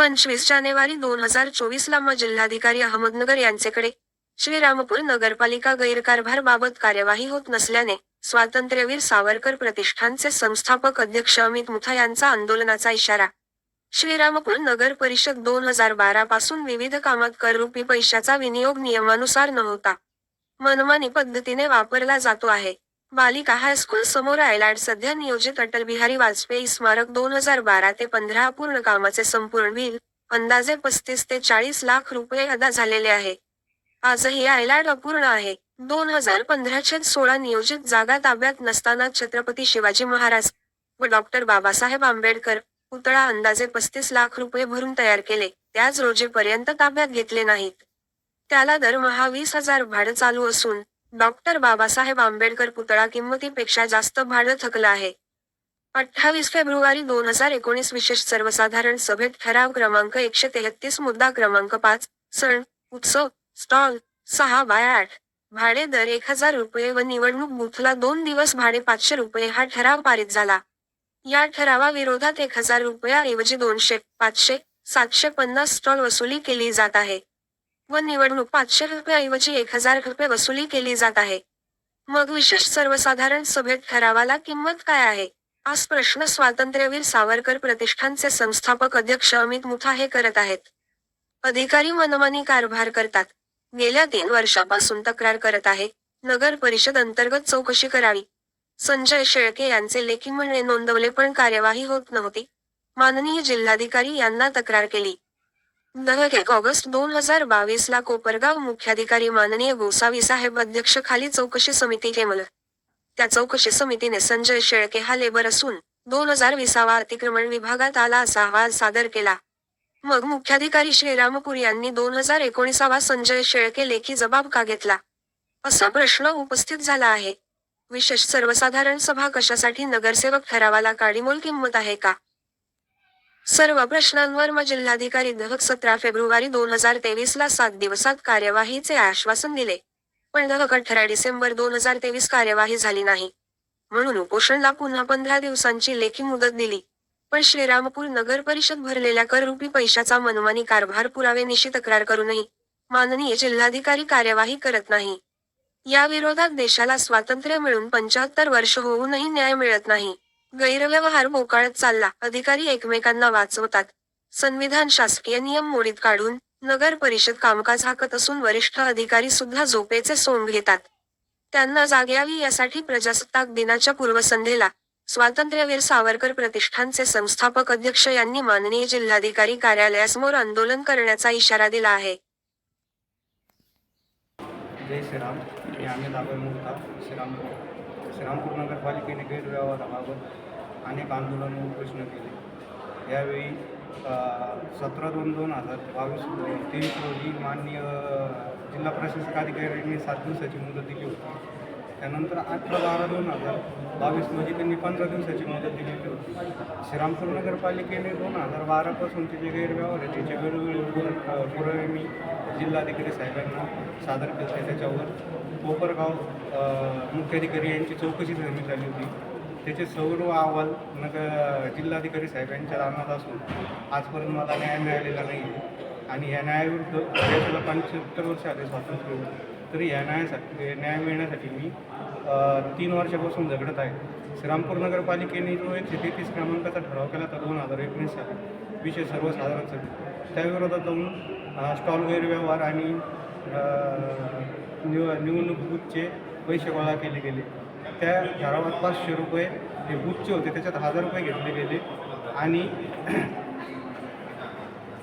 पंचवीस जानेवारी दोन हजार चोवीसला म जिल्हाधिकारी अहमदनगर यांचेकडे श्रीरामपूर नगरपालिका गैरकारभार बाबत कार्यवाही होत नसल्याने स्वातंत्र्यवीर सावरकर प्रतिष्ठानचे संस्थापक अध्यक्ष अमित मुथा यांचा आंदोलनाचा इशारा. श्रीरामपूर नगर परिषद दोन हजार बारा पासून विविध कामात कररूपी पैशाचा विनियोग नियमानुसार नव्हता मनमानी पद्धतीने वापरला जातो आहे. बालिका हायस्कूल समोर आयलॅड सध्या नियोजित अटल बिहारी वाजपेयी स्मारक दोन हजार बारा ते पंधरा अपूर्ण कामाचे संपूर्ण बिल अंदाजे पस्तीस ते चाळीस लाख रुपये अदा झालेले आहे. आजही आयलॅड अपूर्ण आहे. दोन हजार पंधराच्या सोळा नियोजित जागा ताब्यात नसताना छत्रपती शिवाजी महाराज व डॉक्टर बाबासाहेब आंबेडकर पुतळा अंदाजे पस्तीस लाख रुपये भरून तयार केले. त्याच रोजेपर्यंत ताब्यात घेतले नाहीत. त्याला दरमहा वीस हजार भाडं चालू असून डॉक्टर बाबासाहेब आंबेडकर पुतळा किंमतीपेक्षा जास्त भाडं थकलं आहे. अठ्ठावीस फेब्रुवारी दोन हजार एकोणीस विशेष सर्वसाधारण सभेत ठराव क्रमांक एकशे तेहतीस मुद्दा क्रमांक पाच सण उत्सव स्टॉल सहा बाय आठ भाडे दर एक हजार रुपये व निवडणूक बूथला दोन दिवस भाडे पाचशे रुपये हा ठराव पारित झाला. या ठरावाविरोधात एक हजार रुपयाऐवजी दोनशे पाचशे सातशे पन्नास स्टॉल वसुली केली जात आहे. व निवडणूक पाचशे रुपयाऐवजी एक हजार रुपये वसुली केली जात आहे. मग विशेष सर्वसाधारण सभेत ठरावाला किंमत काय आहे? आज प्रश्न स्वातंत्र्यवीर सावरकर प्रतिष्ठानचे संस्थापक अध्यक्ष अमित मुथा हे करत आहेत. अधिकारी मनमानी कारभार करतात. गेल्या तीन वर्षापासून तक्रार करत आहे नगर परिषद अंतर्गत चौकशी करावी. संजय शेळके यांचे लेखी म्हणणे नोंदवले पण कार्यवाही होत नव्हती. माननीय जिल्हाधिकारी यांना तक्रार केली. दह एक ऑगस्ट दोन हजार बावीस ला कोपरगाव मुख्याधिकारी माननीय गोसावी साहेब अध्यक्ष खाली चौकशी समिती केमल त्या चौकशी समितीने संजय शेळके हा लेबर असून दोन हजार विसावा अतिक्रमण विभागात आला असा अहवाल सादर केला. मग मुख्याधिकारी श्रीरामपूर यांनी दोन हजार एकोणीसावा संजय शेळके लेखी जबाब का घेतला? असा प्रश्न उपस्थित झाला आहे. विशेष सर्वसाधारण सभा कशासाठी नगरसेवक ठरावाला काडीमोल किंमत आहे का? सर्व प्रश्नांवर म जिल्हाधिकारी दहक सतरा फेब्रुवारी दोन हजार तेवीस ला सात दिवसात कार्यवाहीचे आश्वासन दिले. पण दहक अठरा डिसेंबर दोन हजार तेवीस कार्यवाही झाली नाही. म्हणून उपोषणला पुन्हा पंधरा दिवसांची लेखी मुदत दिली. पण श्रीरामपूर नगर परिषद भरलेल्या कररूपी पैशाचा मनमानी कारभार पुरावेनिशी तक्रार करूनही माननीय जिल्हाधिकारी कार्यवाही करत नाही. या विरोधात देशाला स्वातंत्र्य मिळून पंच्याहत्तर वर्ष होऊनही न्याय मिळत नाही. गैरव्यवहार मोकाळत चालला. अधिकारी एकमेकांना वाचवतात. संविधान शासकीय नियम मोडीत काढून नगर परिषद कामकाज हाकत असून वरिष्ठ अधिकारी सुद्धा झोपेचे सोंग घेतात. त्यांना जाग यावी यासाठी प्रजासत्ताक दिनाच्या पूर्वसंध्येला स्वातंत्र्यवीर सावरकर प्रतिष्ठानचे संस्थापक अध्यक्ष यांनी माननीय जिल्हाधिकारी कार्यालयासमोर आंदोलन करण्याचा इशारा दिला आहे. जय श्रीराम. मी मुक्ता श्रीरामपूर नगरपालिकेने गैरव्यवहाराबाबत अनेक आंदोलन व प्रश्न केले. यावेळी सतरा दोन दोन हजार बावीस तेवीस रोजी माननीय जिल्हा प्रशासक अधिकाऱ्यांनी सात दिवसाची मुदत दिली होती. त्यानंतर अठरा बारा दोन हजार बावीस रोजी त्यांनी पंधरा दिवसाची मुदत दिलेली होती. श्रीरामपूर नगरपालिकेने दोन हजार बारापासून तिचे गैरव्यवहार आहे त्याचे वेळोवेळी पुरावे मी जिल्हाधिकारी साहेबांना सादर केले त्याच्यावर कोपरगाव मुख्याधिकारी यांची चौकशी नेमण्यात झाली होती. त्याचे सर्व अहवाल नगर जिल्हाधिकारी साहेबांच्या दानात रानात असून आजपर्यंत मला न्याय मिळालेला नाही आहे आणि या न्यायाविरुद्ध देशाला पंच्याहत्तर वर्ष आले स्वातंत्र्य होऊन. तरी या न्यायासाठी न्याय मिळण्यासाठी मी तीन वर्षापासून झगडत आहे. श्रीरामपूर नगरपालिकेने जो एकशे तेहतीस क्रमांकाचा ठराव केला तर दोन हजार एकोणीस साली. विषय सर्वसाधारण सभेत त्याविरोधात जाऊन स्टॉल गैरव्यवहार आणि निव निवडणूक बूथचे पैसे गोळा केले गेले. त्या ठरावात पाचशे रुपये जे बूथचे होते त्याच्यात हजार रुपये घेतले गेले. आणि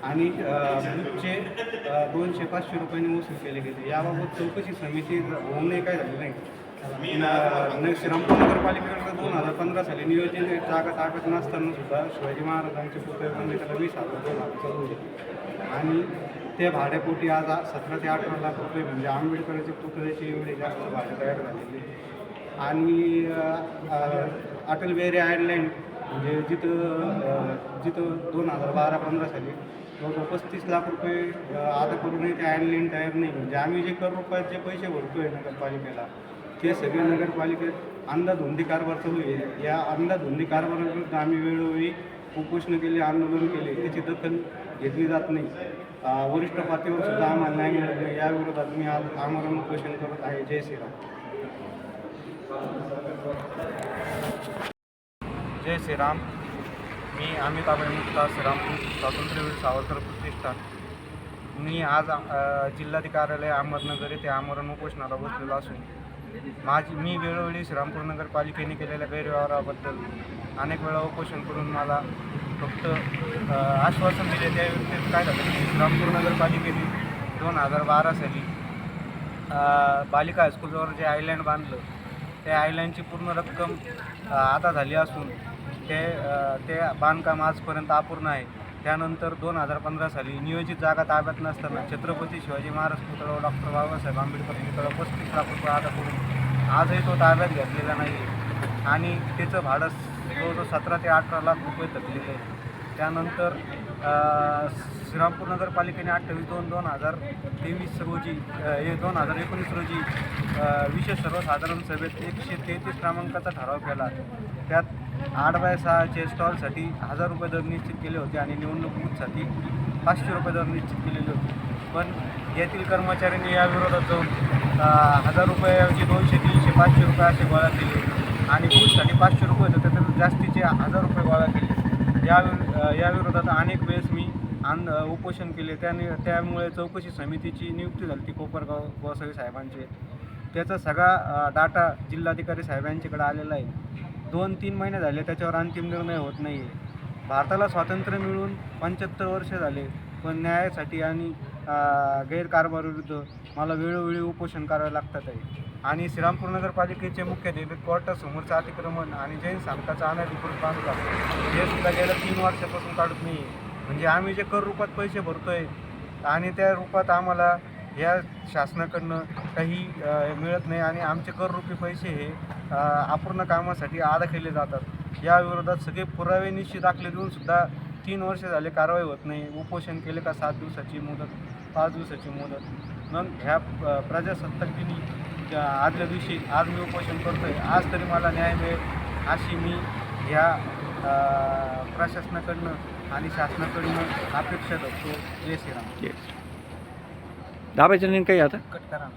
आणि अ, दोनशे पाचशे रुपयांनी वसूल केले गेले. याबाबत चौकशी समिती होऊनही काय झालं नाही. श्रीरामपूर नगरपालिकेकडे दोन हजार पंधरा साली नियोजन जागा ताकद नसताना सुद्धा शिवाजी महाराजांचे पुतळे बनले त्याला वीस हजार दोन चालू होते आणि ते भाड्यापोटी आज सतरा ते अठरा लाख रुपये म्हणजे आंबेडकरांचे पुतळ्याचे एवढे जास्त भाडे तयार झालेले. आणि अटल बिहारी आयर्लँड म्हणजे जिथं जिथं दोन हजार बारा पंधरा साली जवळजवळ पस्तीस लाख रुपये आता करूनही ते आयर्लँड तयार नाही. म्हणजे आम्ही जे कर रुपयात जे पैसे भरतोय नगरपालिकेला ते सगळे नगरपालिकेत अंधाधुंदी कारभार चालू आहे. या अंधाधुंदी कारभाराविरुद्ध आम्ही वेळोवेळी उपोषण केले आंदोलन केले. त्याची दखल घेतली जात नाही. वरिष्ठ पातळीवर सुद्धा आम्हाला न्याय मिळत नाही. या विरोधात मी आज आमरण उपोषण करत आहे. जय श्रीराम. जय श्रीराम. मी अमित मुक्ता श्रीरामपूर स्वातंत्र्यवीर सावरकर प्रतिष्ठान. मी आज अ, जिल्हाधिकार्यालय अहमदनगर येथे आमरण उपोषणाला बसलेलो असून माझी मी वेळोवेळी श्रीरामपूर नगरपालिकेने केलेल्या गैरव्यवहाराबद्दल अनेक वेळा उपोषण करून मला फक्त आश्वासन दिले. त्या व्यक्तीत काय झालं? की श्रीरामपूर नगरपालिकेने दोन हजार बारा साली बालिका हायस्कूलवर जे आयलँड बांधलं त्या आयलँडची पूर्ण रक्कम आता झाली असून ते ते बांधकाम आजपर्यंत अपूर्ण आहे. त्यानंतर दोन हजार पंधरा साली नियोजित जागा ताब्यात नसताना छत्रपती शिवाजी महाराज पुतळा डॉक्टर बाबासाहेब आंबेडकर पुतळा पस्तीस लाख रुपये आता करून आजही तो ताब्यात घेतलेला नाही आणि त्याचं भाडं जवळजवळ सतरा ते अठरा लाख रुपये थकलेलं आहे. त्यानंतर श्रीरामपूर नगरपालिकेने अठ्ठावीस दोन दोन हजार तेवीस रोजी हे दोन हजार एकोणीस रोजी विशेष सर्वसाधारण सभेत एकशे तेहतीस क्रमांकाचा ठराव केला. त्यात आठ बाय सहाचे स्टॉलसाठी हजार रुपये दर निश्चित केले होते आणि निवडणूक बूथसाठी पाचशे रुपये दर निश्चित केलेले होते. पण येथील कर्मचाऱ्यांनी या विरोधात जाऊन हजार रुपयाऐवजी दोनशे तीनशे पाचशे रुपये असे गोळा केले आणि बूथसाठी पाचशे रुपये होते त्याच्यात जास्तीचे हजार रुपये गोळा केले. या याविरोधात या अनेक वेळेस मी आंद उपोषण केले. त्याने त्यामुळे चौकशी समितीची नियुक्ती झाली ती कोपरगाव गोसावी साहेबांचे. त्याचा सगळा डाटा जिल्हाधिकारी साहेबांच्याकडे आलेला आहे. दोन तीन महिने झाले त्याच्यावर अंतिम निर्णय होत नाही आहे भारताला स्वातंत्र्य मिळून पंच्याहत्तर वर्ष झाले पण न्यायासाठी आणि गैरकारभारविरुद्ध गैरकारभाराविरुद्ध मला वेळोवेळी उपोषण करावे लागतात आहे. आणि श्रीरामपूर नगरपालिकेचे मुख्य देवे कोर्टासमोरचं अतिक्रमण आणि जैन स्थानकाचा अनधिकृत बांधकाम. हे सुद्धा गेल्या तीन वर्षापासून काढत नाही म्हणजे आम्ही जे कर रूपात पैसे भरतोय आणि त्या रूपात आम्हाला या शासनाकडनं काही मिळत नाही आणि आमचे कर रूपी पैसे हे अपूर्ण कामासाठी आदा केले जातात. या विरोधात सगळे पुरावे निश्चित दाखले देऊन सुद्धा तीन वर्ष झाले कारवाई होत नाही. उपोषण केले का सात दिवसाची मुदत पाच दिवसाची मुदत. मग ह्या प्रजासत्ताक दिनी अ, आदल्या दिवशी आज मी उपोषण करतोय. आज तरी मला न्याय मिळेल अशी मी ह्या प्रशासनाकडनं आणि शासनाकडनं अपेक्षा धरतो जय श्रीराम. दाबायचं नाही काही आता? कट करा.